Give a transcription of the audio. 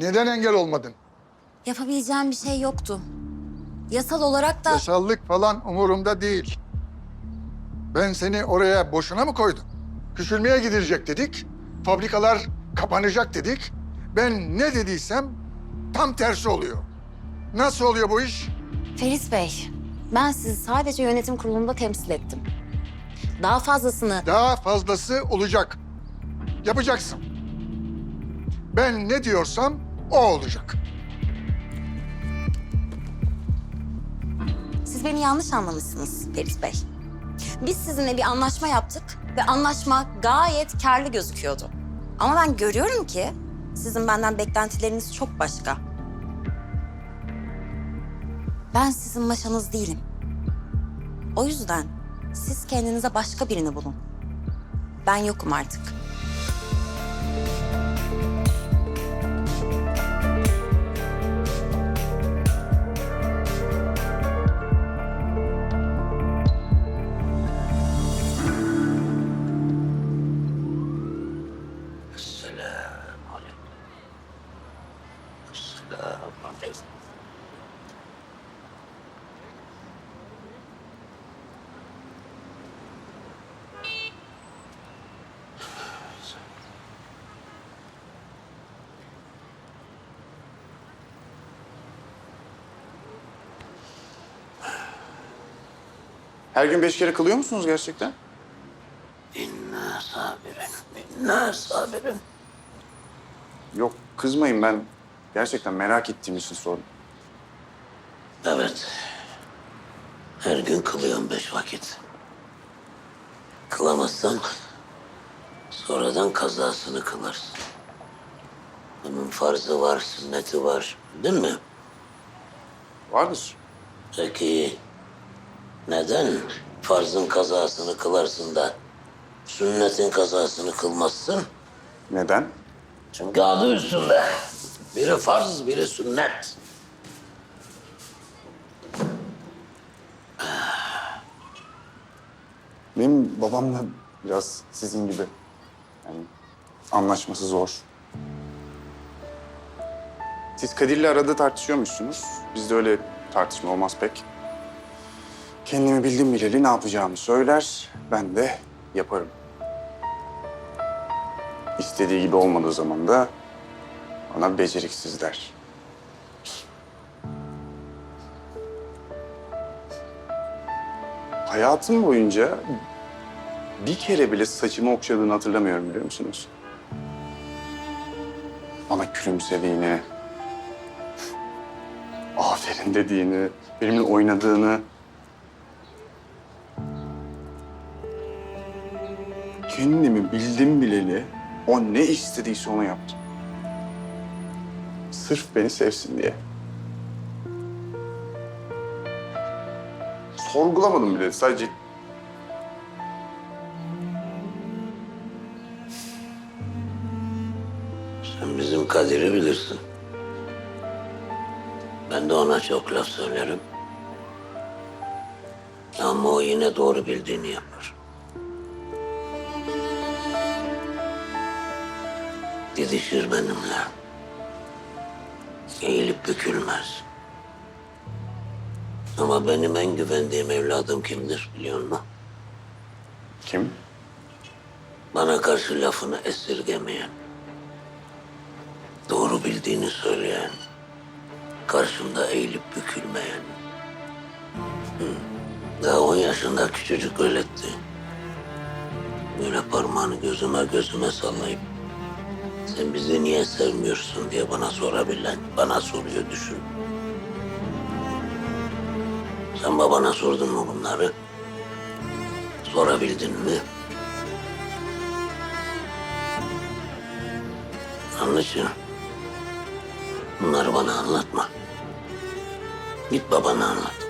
Neden engel olmadın? Yapabileceğim bir şey yoktu. Yasal olarak da Yasallık falan umurumda değil. Ben seni oraya boşuna mı koydum? Küçülmeye gidilecek dedik. Fabrikalar kapanacak dedik. Ben ne dediysem tam tersi oluyor. Nasıl oluyor bu iş? Feris Bey, ben sizi sadece yönetim kurulunda temsil ettim. Daha fazlasını Daha fazlası olacak. Yapacaksın. Ben ne diyorsam o olacak. siz beni yanlış anlamışsınız Feris Bey. Biz sizinle bir anlaşma yaptık ve anlaşma gayet karlı gözüküyordu. Ama ben görüyorum ki sizin benden beklentileriniz çok başka. Ben sizin maşanız değilim. O yüzden siz kendinize başka birini bulun. Ben yokum artık. Her gün beş kere kılıyor musunuz gerçekten? İnna sabirin, inna sabirin. Yok kızmayın ben gerçekten merak ettiğim için sordum. Evet. Her gün kılıyorum beş vakit. Kılamazsan sonradan kazasını kılarsın. Bunun farzı var, sünneti var. Değil mi? Vardır. Peki neden farzın kazasını kılarsın da sünnetin kazasını kılmazsın? Neden? Çünkü adı üstünde. Biri farz, biri sünnet. Benim babam da biraz sizin gibi. Yani anlaşması zor. Siz Kadir'le arada tartışıyormuşsunuz. Bizde öyle tartışma olmaz pek. Kendimi bildim bileli ne yapacağımı söyler, ben de yaparım. İstediği gibi olmadığı zaman da bana beceriksiz der. Hayatım boyunca bir kere bile saçımı okşadığını hatırlamıyorum biliyor musunuz? Bana gülümsediğini, aferin dediğini, benimle oynadığını... Kendimi bildim bileli o ne istediyse onu yaptım. Sırf beni sevsin diye. Sorgulamadım bile. Sadece Sen bizim Kadir'i bilirsin. Ben de ona çok laf söylerim. Ama o yine doğru bildiğini yapar. Didişir benimle. Eğilip bükülmez. Ama benim en güvendiğim evladım kimdir biliyor musun? kim? Bana karşı lafını esirgemeyen, doğru bildiğini söyleyen, karşımda eğilip bükülmeyen. Hı. Daha on yaşında küçücük öğretti. Böyle parmağını gözüme gözüme sallayıp sen bizi niye sevmiyorsun diye bana sorabilen, bana soruyor düşün. Sen babana sordun mu bunları? Sorabildin mi? Anlaşıldı. Bunları bana anlatma. Git babana anlat.